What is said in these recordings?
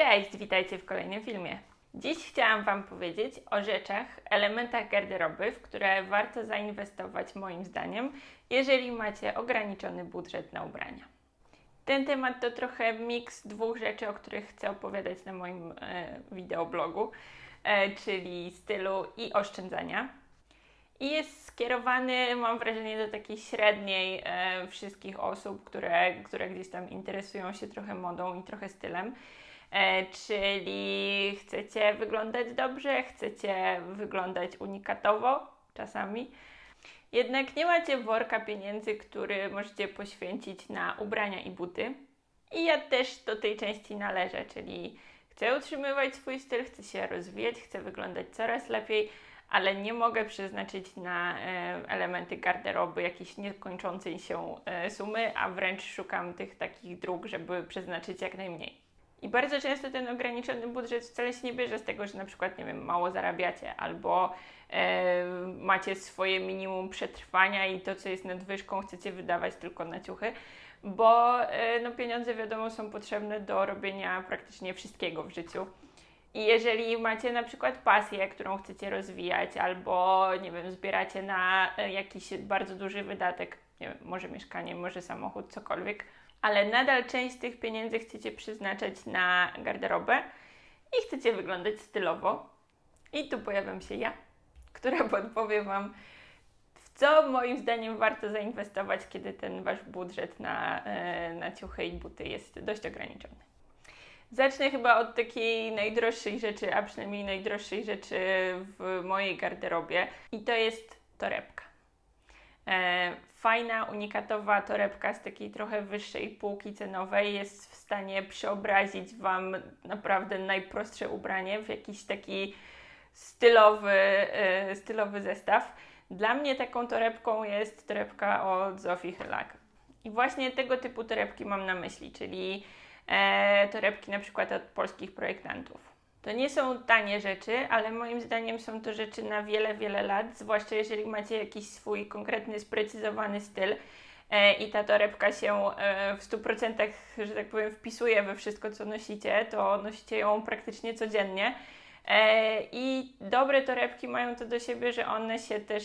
Cześć, witajcie w kolejnym filmie. Dziś chciałam Wam powiedzieć o rzeczach, elementach garderoby, w które warto zainwestować moim zdaniem, jeżeli macie ograniczony budżet na ubrania. Ten temat to trochę miks dwóch rzeczy, o których chcę opowiadać na moim e, wideoblogu, e, czyli stylu i oszczędzania. I jest skierowany, mam wrażenie, do takiej średniej e, wszystkich osób, które, które gdzieś tam interesują się trochę modą i trochę stylem. E, czyli chcecie wyglądać dobrze, chcecie wyglądać unikatowo czasami. Jednak nie macie worka pieniędzy, który możecie poświęcić na ubrania i buty. I ja też do tej części należę, czyli chcę utrzymywać swój styl, chcę się rozwijać, chcę wyglądać coraz lepiej, ale nie mogę przeznaczyć na e, elementy garderoby jakiejś niekończącej się e, sumy, a wręcz szukam tych takich dróg, żeby przeznaczyć jak najmniej. I bardzo często ten ograniczony budżet wcale się nie bierze z tego, że na przykład, nie wiem, mało zarabiacie albo e, macie swoje minimum przetrwania i to, co jest nadwyżką, chcecie wydawać tylko na ciuchy, bo e, no, pieniądze, wiadomo, są potrzebne do robienia praktycznie wszystkiego w życiu. I jeżeli macie na przykład pasję, którą chcecie rozwijać, albo nie wiem, zbieracie na e, jakiś bardzo duży wydatek, nie wiem, może mieszkanie, może samochód, cokolwiek, ale nadal część tych pieniędzy chcecie przeznaczać na garderobę i chcecie wyglądać stylowo. I tu pojawiam się ja, która podpowie Wam, w co moim zdaniem warto zainwestować, kiedy ten Wasz budżet na, e, na ciuchy i buty jest dość ograniczony. Zacznę chyba od takiej najdroższej rzeczy, a przynajmniej najdroższej rzeczy w mojej garderobie i to jest torebka. E, fajna, unikatowa torebka z takiej trochę wyższej półki cenowej jest w stanie przeobrazić Wam naprawdę najprostsze ubranie w jakiś taki stylowy, e, stylowy zestaw. Dla mnie taką torebką jest torebka od Zofii Hylak. I właśnie tego typu torebki mam na myśli, czyli e, torebki na przykład od polskich projektantów. To nie są tanie rzeczy, ale moim zdaniem są to rzeczy na wiele, wiele lat, zwłaszcza jeżeli macie jakiś swój konkretny, sprecyzowany styl e, i ta torebka się e, w 100%, że tak powiem, wpisuje we wszystko, co nosicie, to nosicie ją praktycznie codziennie. E, I dobre torebki mają to do siebie, że one się też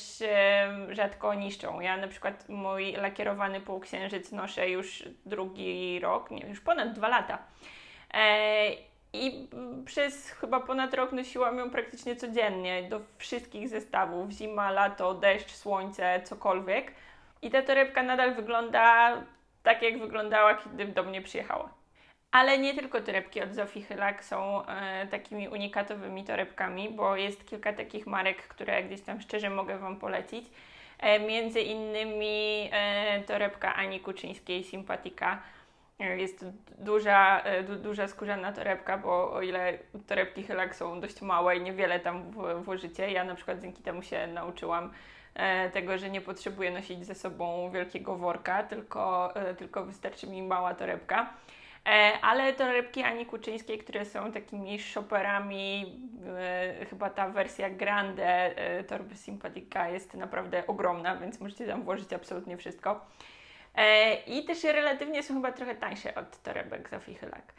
rzadko niszczą. Ja na przykład mój lakierowany półksiężyc noszę już drugi rok, nie, już ponad dwa lata. I przez chyba ponad rok nosiłam ją praktycznie codziennie do wszystkich zestawów: zima, lato, deszcz, słońce, cokolwiek. I ta torebka nadal wygląda tak, jak wyglądała, kiedy do mnie przyjechała. Ale nie tylko torebki od Zofii Hylak są e, takimi unikatowymi torebkami, bo jest kilka takich marek, które gdzieś tam szczerze mogę Wam polecić. E, między innymi e, torebka Ani Kuczyńskiej, Sympatika jest duża, e, du, duża skórzana torebka, bo o ile torebki Hylak są dość małe i niewiele tam włożycie, ja na przykład dzięki temu się nauczyłam e, tego, że nie potrzebuję nosić ze sobą wielkiego worka, tylko, e, tylko wystarczy mi mała torebka. Ale torebki Ani Kuczyńskiej, które są takimi shopperami, chyba ta wersja grande torby Sympatica jest naprawdę ogromna, więc możecie tam włożyć absolutnie wszystko. E, I też relatywnie są chyba trochę tańsze od torebek Zofii Hylak.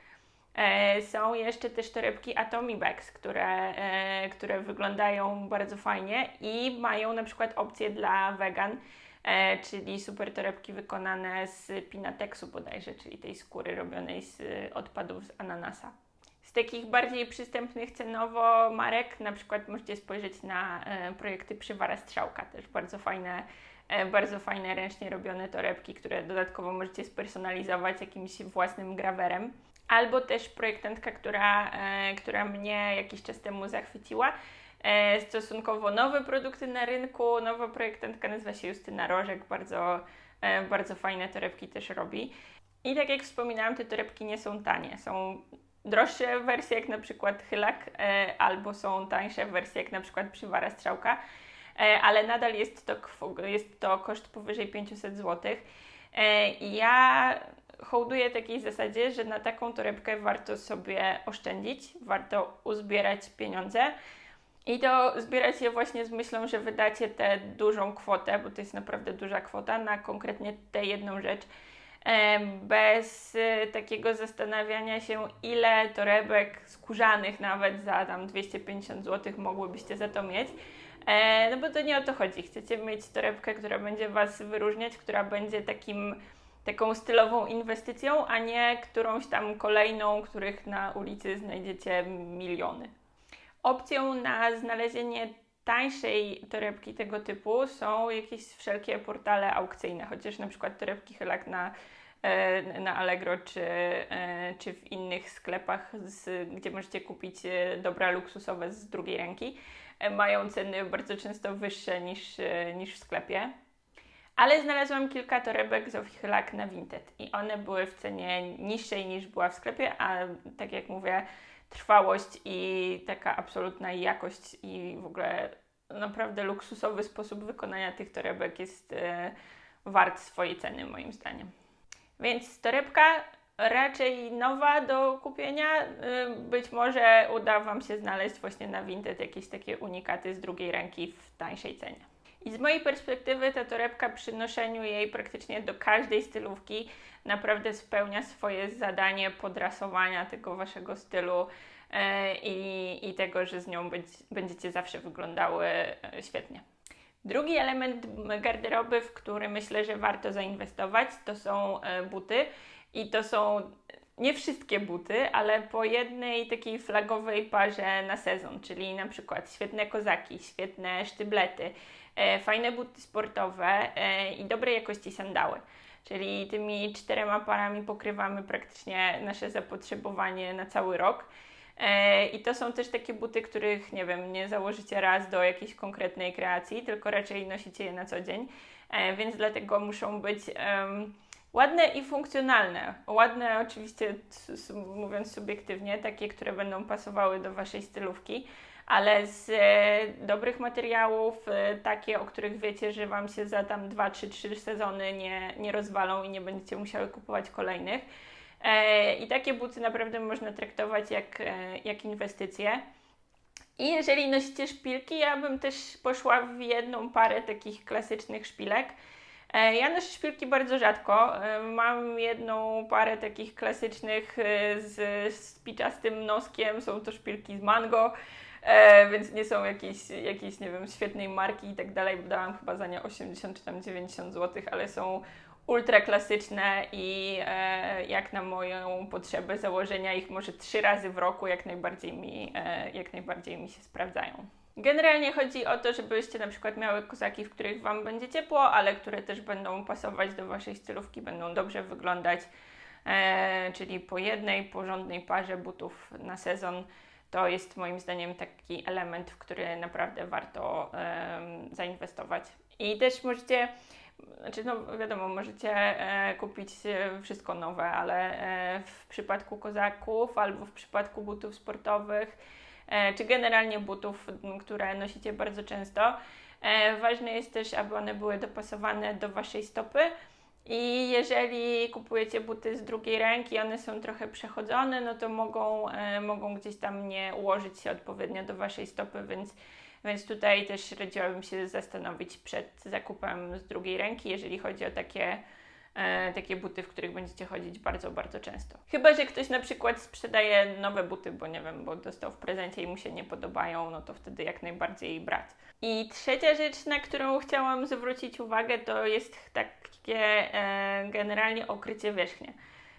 E, są jeszcze też torebki Atomy Bags, które, e, które wyglądają bardzo fajnie i mają na przykład opcje dla vegan, czyli super torebki wykonane z Pinateksu bodajże, czyli tej skóry robionej z odpadów z ananasa. Z takich bardziej przystępnych cenowo marek na przykład możecie spojrzeć na projekty Przywara Strzałka, też bardzo fajne bardzo fajne, ręcznie robione torebki, które dodatkowo możecie spersonalizować jakimś własnym grawerem. Albo też projektantka, która, e, która mnie jakiś czas temu zachwyciła. E, stosunkowo nowe produkty na rynku. Nowa projektantka nazywa się Justyna Rożek, bardzo, bardzo fajne torebki też robi. I tak jak wspominałam, te torebki nie są tanie. Są droższe wersje jak na przykład Chylak, albo są tańsze wersje jak na przykład Przywara Strzałka. E, ale nadal jest to, jest to koszt powyżej 500 zł. E, ja hołduję takiej zasadzie, że na taką torebkę warto sobie oszczędzić, warto uzbierać pieniądze. I to zbierać je właśnie z myślą, że wydacie tę dużą kwotę, bo to jest naprawdę duża kwota, na konkretnie tę jedną rzecz. e, bez takiego zastanawiania się, ile torebek skórzanych nawet za tam 250 zł mogłybyście za to mieć. E, no bo to nie o to chodzi. Chcecie mieć torebkę, która będzie Was wyróżniać, która będzie takim, taką stylową inwestycją, a nie którąś tam kolejną, których na ulicy znajdziecie miliony. Opcją na znalezienie tańszej torebki tego typu są jakieś wszelkie portale aukcyjne, chociaż na przykład torebki Helak na, na Allegro czy, e, czy w innych sklepach, z, gdzie możecie kupić e, dobra luksusowe z drugiej ręki, mają ceny bardzo często wyższe niż, niż w sklepie. Ale znalazłam kilka torebek z Offichelak na Vinted i one były w cenie niższej niż była w sklepie, a tak jak mówię, trwałość i taka absolutna jakość i w ogóle naprawdę luksusowy sposób wykonania tych torebek jest e, wart swojej ceny moim zdaniem. Więc torebka raczej nowa do kupienia. E, być może uda Wam się znaleźć właśnie na Vinted jakieś takie unikaty z drugiej ręki w tańszej cenie. I z mojej perspektywy ta torebka przy noszeniu jej praktycznie do każdej stylówki naprawdę spełnia swoje zadanie podrasowania tego Waszego stylu E, i, i tego, że z nią będziecie zawsze wyglądały e, świetnie. Drugi element garderoby, w który myślę, że warto zainwestować, to są e, buty. I to są nie wszystkie buty, ale po jednej takiej flagowej parze na sezon, czyli na przykład świetne kozaki, świetne sztyblety, fajne buty sportowe i dobrej jakości sandały. Czyli tymi czterema parami pokrywamy praktycznie nasze zapotrzebowanie na cały rok. E, I to są też takie buty, których nie wiem, nie założycie raz do jakiejś konkretnej kreacji, tylko raczej nosicie je na co dzień, e, więc dlatego muszą być um, ładne i funkcjonalne. Ładne, oczywiście, mówiąc subiektywnie, takie, które będą pasowały do waszej stylówki, ale z e, dobrych materiałów, e, takie, o których wiecie, że wam się za tam 2, 3, 3 sezony nie, nie rozwalą i nie będziecie musiały kupować kolejnych. E, I takie buty naprawdę można traktować jak, e, jak inwestycje. I jeżeli nosicie szpilki, ja bym też poszła w jedną parę takich klasycznych szpilek. E, ja noszę szpilki bardzo rzadko. Mam jedną parę takich klasycznych z, z piczastym noskiem. Są to szpilki z mango, więc nie są jakieś, jakieś, nie wiem, świetnej marki i tak dalej. Dałam chyba za nie 80 czy tam 90 zł, ale są ultra klasyczne i e, jak na moją potrzebę założenia ich może trzy razy w roku jak najbardziej mi, e, jak najbardziej mi się sprawdzają. Generalnie chodzi o to, żebyście na przykład miały kozaki, w których Wam będzie ciepło, ale które też będą pasować do Waszej stylówki, będą dobrze wyglądać, e, czyli po jednej porządnej parze butów na sezon. To jest moim zdaniem taki element, w który naprawdę warto zainwestować. I też możecie znaczy, no wiadomo, możecie e, kupić e, wszystko nowe, ale e, w przypadku kozaków albo w przypadku butów sportowych, czy generalnie butów, które nosicie bardzo często, ważne jest też, aby one były dopasowane do waszej stopy. I jeżeli kupujecie buty z drugiej ręki, one są trochę przechodzone, no to mogą, mogą gdzieś tam nie ułożyć się odpowiednio do waszej stopy, więc więc tutaj też radziłabym się zastanowić przed zakupem z drugiej ręki, jeżeli chodzi o takie, e, takie buty, w których będziecie chodzić bardzo, bardzo często. Chyba, że ktoś na przykład sprzedaje nowe buty, bo nie wiem, bo dostał w prezencie i mu się nie podobają, no to wtedy jak najbardziej brać. I trzecia rzecz, na którą chciałam zwrócić uwagę, to jest takie e, generalnie okrycie wierzchnie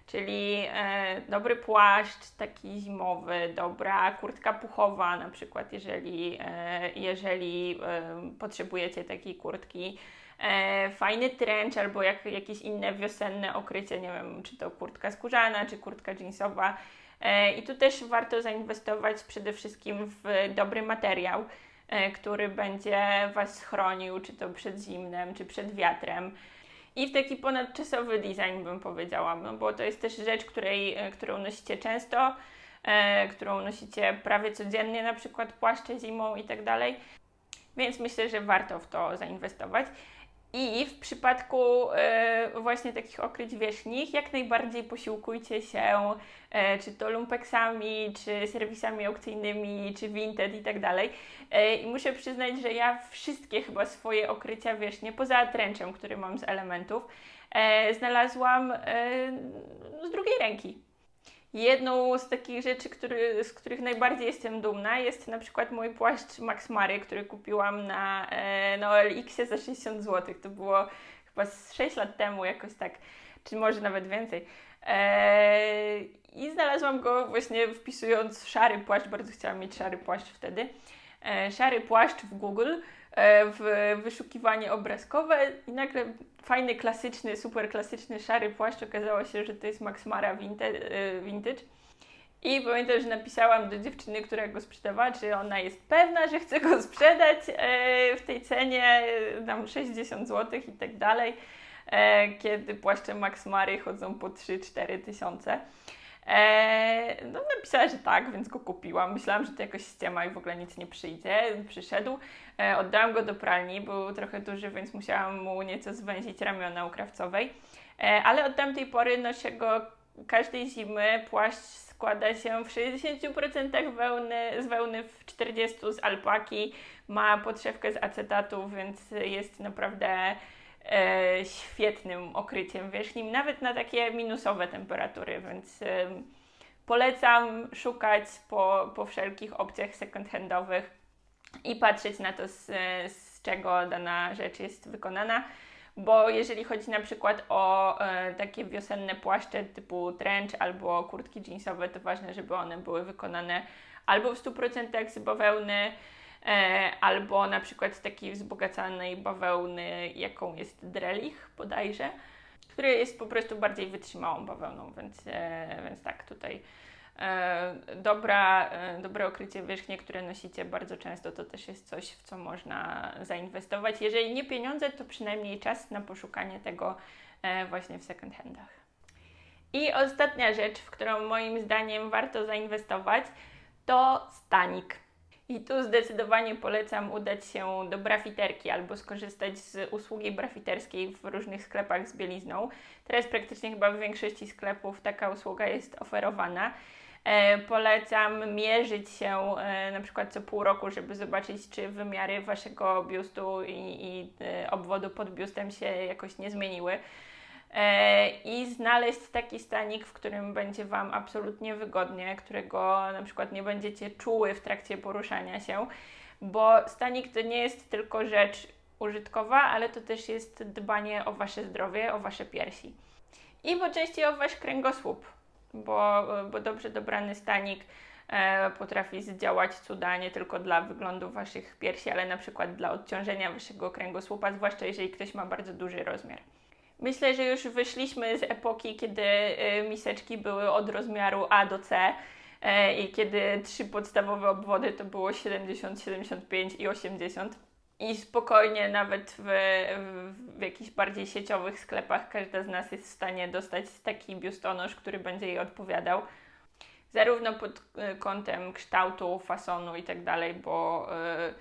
czyli e, dobry płaszcz taki zimowy, dobra kurtka puchowa na przykład, jeżeli, e, jeżeli e, potrzebujecie takiej kurtki. Fajny trench albo jak, jakieś inne wiosenne okrycie, nie wiem, czy to kurtka skórzana, czy kurtka jeansowa. I tu też warto zainwestować przede wszystkim w dobry materiał, który będzie Was chronił, czy to przed zimnem, czy przed wiatrem i w taki ponadczasowy design bym powiedziała, no bo to jest też rzecz, której, e, którą nosicie często, e, którą nosicie prawie codziennie, na przykład płaszcze zimą i tak dalej. Więc myślę, że warto w to zainwestować. I w przypadku e, właśnie takich okryć wierzchnich, jak najbardziej posiłkujcie się e, czy to lumpeksami, czy serwisami aukcyjnymi, czy Vinted i tak dalej. E, I muszę przyznać, że ja wszystkie chyba swoje okrycia wierzchnie, poza trenczem, który mam z elementów, znalazłam z drugiej ręki. Jedną z takich rzeczy, który, z których najbardziej jestem dumna, jest na przykład mój płaszcz Max Mary, który kupiłam na, e, na OLX za 60 zł. To było chyba z 6 lat temu, jakoś tak, czy może nawet więcej. E, I znalazłam go właśnie wpisując szary płaszcz, bardzo chciałam mieć szary płaszcz wtedy. E, szary płaszcz w Google, w wyszukiwanie obrazkowe i nagle fajny, klasyczny, super klasyczny szary płaszcz. Okazało się, że to jest Max Mara Vintage. vintage. I pamiętam, że napisałam do dziewczyny, która go sprzedawała, czy ona jest pewna, że chce go sprzedać w tej cenie, tam 60 zł i tak dalej, kiedy płaszcze Max Mary chodzą po 3-4 tysiące. Eee, no napisała, że tak, więc go kupiłam. Myślałam, że to jakoś ściema i w ogóle nic nie przyjdzie. Przyszedł, eee, oddałam go do pralni, był trochę duży, więc musiałam mu nieco zwęzić ramiona u krawcowej. Eee, ale od tamtej pory noszę go każdej zimy. Płaszcz składa się w 60% wełny, z wełny, w 40% z alpaki. Ma podszewkę z acetatu, więc jest naprawdę e, świetnym okryciem wierzchnim, nawet na takie minusowe temperatury, więc e, polecam szukać po, po wszelkich opcjach second-handowych i patrzeć na to, z, z czego dana rzecz jest wykonana. Bo jeżeli chodzi na przykład o e, takie wiosenne płaszcze typu trench albo kurtki jeansowe, to ważne, żeby one były wykonane albo w 100% z bawełny, albo na przykład z takiej wzbogacanej bawełny, jaką jest drelich bodajże, który jest po prostu bardziej wytrzymałą bawełną, więc, e, więc tak, tutaj e, dobra, dobre okrycie wierzchnie, które nosicie bardzo często, to też jest coś, w co można zainwestować. Jeżeli nie pieniądze, to przynajmniej czas na poszukanie tego właśnie w second handach. I ostatnia rzecz, w którą moim zdaniem warto zainwestować, to stanik. I tu zdecydowanie polecam udać się do brafiterki albo skorzystać z usługi brafiterskiej w różnych sklepach z bielizną. Teraz praktycznie chyba w większości sklepów taka usługa jest oferowana. E, polecam mierzyć się e, na przykład co pół roku, żeby zobaczyć, czy wymiary waszego biustu i, i e, obwodu pod biustem się jakoś nie zmieniły. E, i znaleźć taki stanik, w którym będzie Wam absolutnie wygodnie, którego na przykład nie będziecie czuły w trakcie poruszania się, bo stanik to nie jest tylko rzecz użytkowa, ale to też jest dbanie o Wasze zdrowie, o Wasze piersi. I po o Wasz kręgosłup, bo, bo dobrze dobrany stanik e, potrafi zdziałać cuda nie tylko dla wyglądu Waszych piersi, ale na przykład dla odciążenia Waszego kręgosłupa, zwłaszcza jeżeli ktoś ma bardzo duży rozmiar. Myślę, że już wyszliśmy z epoki, kiedy y, miseczki były od rozmiaru A do C y, i kiedy trzy podstawowe obwody to było 70, 75 i 80. I spokojnie, nawet w, w, w jakichś bardziej sieciowych sklepach, każda z nas jest w stanie dostać taki biustonosz, który będzie jej odpowiadał. Zarówno pod y, kątem kształtu, fasonu i tak dalej, bo. Yy,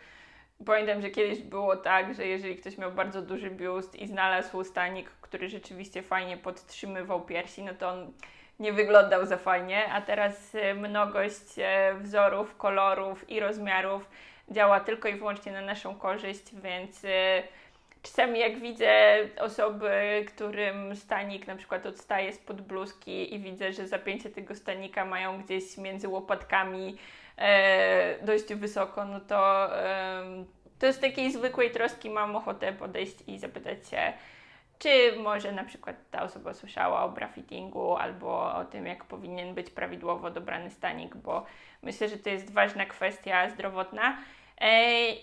Pamiętam, że kiedyś było tak, że jeżeli ktoś miał bardzo duży biust i znalazł stanik, który rzeczywiście fajnie podtrzymywał piersi, no to on nie wyglądał za fajnie, a teraz e, mnogość e, wzorów, kolorów i rozmiarów działa tylko i wyłącznie na naszą korzyść, więc e, czasami jak widzę osoby, którym stanik na przykład odstaje spod bluzki i widzę, że zapięcie tego stanika mają gdzieś między łopatkami dość wysoko, no to to z takiej zwykłej troski mam ochotę podejść i zapytać się, czy może na przykład ta osoba słyszała o brafittingu albo o tym, jak powinien być prawidłowo dobrany stanik, bo myślę, że to jest ważna kwestia zdrowotna.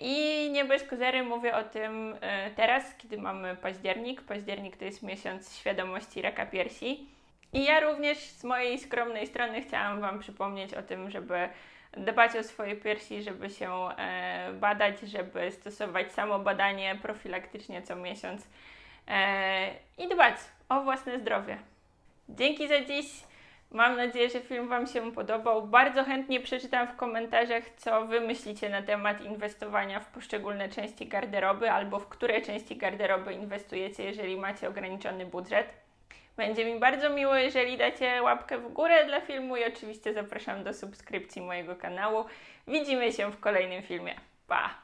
I nie bez kozery mówię o tym e, teraz, kiedy mamy październik. Październik to jest miesiąc świadomości raka piersi. I ja również z mojej skromnej strony chciałam Wam przypomnieć o tym, żeby dbać o swoje piersi, żeby się e, badać, żeby stosować samo badanie profilaktycznie co miesiąc i dbać o własne zdrowie. Dzięki za dziś. Mam nadzieję, że film Wam się podobał. Bardzo chętnie przeczytam w komentarzach, co Wy myślicie na temat inwestowania w poszczególne części garderoby albo w które części garderoby inwestujecie, jeżeli macie ograniczony budżet. Będzie mi bardzo miło, jeżeli dacie łapkę w górę dla filmu i oczywiście zapraszam do subskrypcji mojego kanału. Widzimy się w kolejnym filmie. Pa!